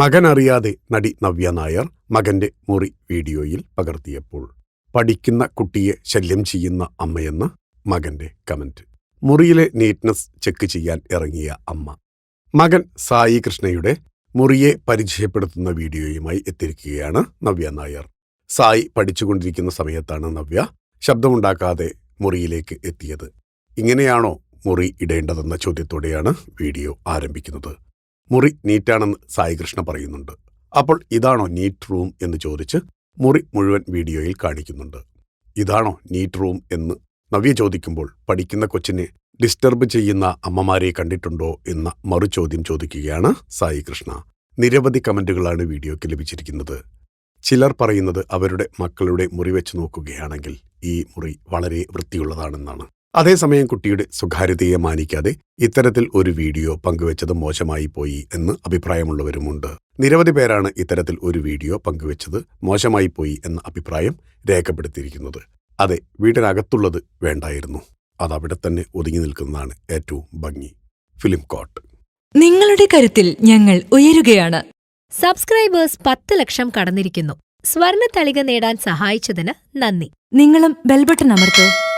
മകനറിയാതെ നടി നവ്യ നായർ മകന്റെ മുറി വീഡിയോയിൽ പകർത്തിയപ്പോൾ പഠിക്കുന്ന കുട്ടിയെ ശല്യം ചെയ്യുന്ന അമ്മയെന്ന് മകന്റെ കമന്റ്. മുറിയിലെ നീറ്റ്നസ് ചെക്ക് ചെയ്യാൻ ഇറങ്ങിയ അമ്മ. മകൻ സായി കൃഷ്ണയുടെ മുറിയെ പരിചയപ്പെടുത്തുന്ന വീഡിയോയുമായി എത്തിയിരിക്കുകയാണ് നവ്യ നായർ. സായി പഠിച്ചുകൊണ്ടിരിക്കുന്ന സമയത്താണ് നവ്യ ശബ്ദമുണ്ടാക്കാതെ മുറിയിലേക്ക് എത്തിയത്. ഇങ്ങനെയാണോ മുറി ഇടേണ്ടതെന്ന ചോദ്യത്തോടെയാണ് വീഡിയോ ആരംഭിക്കുന്നത്. മുറി നീറ്റാണെന്ന് സായികൃഷ്ണ പറയുന്നുണ്ട്. അപ്പോൾ ഇതാണോ നീറ്റ് റൂം എന്ന് ചോദിച്ച് മുറി മുഴുവൻ വീഡിയോയിൽ കാണിക്കുന്നുണ്ട്. ഇതാണോ നീറ്റ് റൂം എന്ന് നവ്യ ചോദിക്കുമ്പോൾ പഠിക്കുന്ന കൊച്ചിനെ ഡിസ്റ്റർബ് ചെയ്യുന്ന അമ്മമാരെ കണ്ടിട്ടുണ്ടോ എന്ന മറുചോദ്യം ചോദിക്കുകയാണ് സായി കൃഷ്ണ. നിരവധി കമന്റുകളാണ് വീഡിയോയ്ക്ക് ലഭിച്ചിരിക്കുന്നത്. ചിലർ പറയുന്നത് അവരുടെ മക്കളുടെ മുറി വെച്ച് നോക്കുകയാണെങ്കിൽ ഈ മുറി വളരെ വൃത്തിയുള്ളതാണെന്നാണ്. അതേസമയം കുട്ടിയുടെ സ്വകാര്യതയെ മാനിക്കാതെ ഇത്തരത്തിൽ ഒരു വീഡിയോ പങ്കുവച്ചത് മോശമായി പോയി എന്ന് അഭിപ്രായമുള്ളവരുമുണ്ട്. നിരവധി പേരാണ് ഇത്തരത്തിൽ ഒരു വീഡിയോ പങ്കുവച്ചത് മോശമായി പോയി എന്ന അഭിപ്രായം രേഖപ്പെടുത്തിയിരിക്കുന്നത്. അതെ വീട്ടിനകത്തുള്ളത് വേണ്ടായിരുന്നു. അതവിടെ തന്നെ ഒതുങ്ങി നിൽക്കുന്നതാണ് ഏറ്റവും ഭംഗി. ഫിലിം കോട്ട് നിങ്ങളുടെ കരുത്തിൽ ഞങ്ങൾ ഉയരുകയാണ്. സബ്സ്ക്രൈബേഴ്സ് പത്ത് ലക്ഷം കടന്നിരിക്കുന്നു. സ്വർണ തളിക നേടാൻ സഹായിച്ചതിന് നന്ദി. നിങ്ങളും ബെൽബട്ടൺ അമർത്തോ.